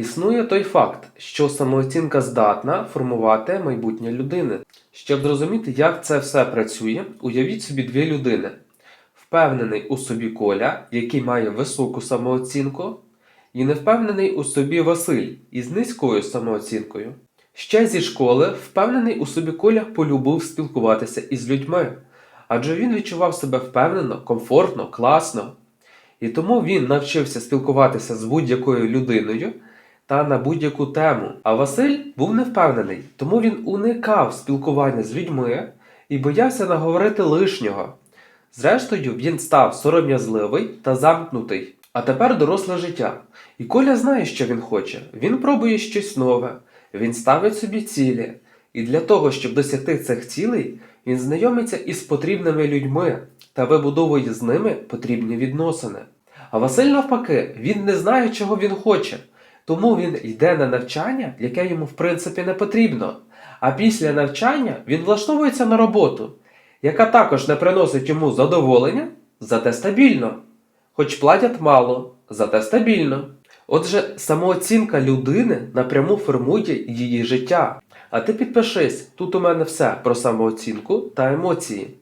Існує той факт, що самооцінка здатна формувати майбутнє людини. Щоб зрозуміти, як це все працює, уявіть собі дві людини: впевнений у собі Коля, який має високу самооцінку, і невпевнений у собі Василь із низькою самооцінкою. Ще зі школи впевнений у собі Коля полюбив спілкуватися із людьми, адже він відчував себе впевнено, комфортно, класно. І тому він навчився спілкуватися з будь-якою людиною та на будь-яку тему. А Василь був невпевнений, тому він уникав спілкування з людьми і боявся наговорити лишнього. Зрештою, він став сором'язливий та замкнутий. А тепер доросле життя. І Коля знає, що він хоче. Він пробує щось нове, він ставить собі цілі. І для того, щоб досягти цих цілей, він знайомиться із потрібними людьми та вибудовує з ними потрібні відносини. А Василь, навпаки, він не знає, чого він хоче, тому він йде на навчання, яке йому в принципі не потрібно. А після навчання він влаштовується на роботу, яка також не приносить йому задоволення, зате стабільно. Хоч платять мало, зате стабільно. Отже, самооцінка людини напряму формує її життя. А ти підпишись, тут у мене все про самооцінку та емоції.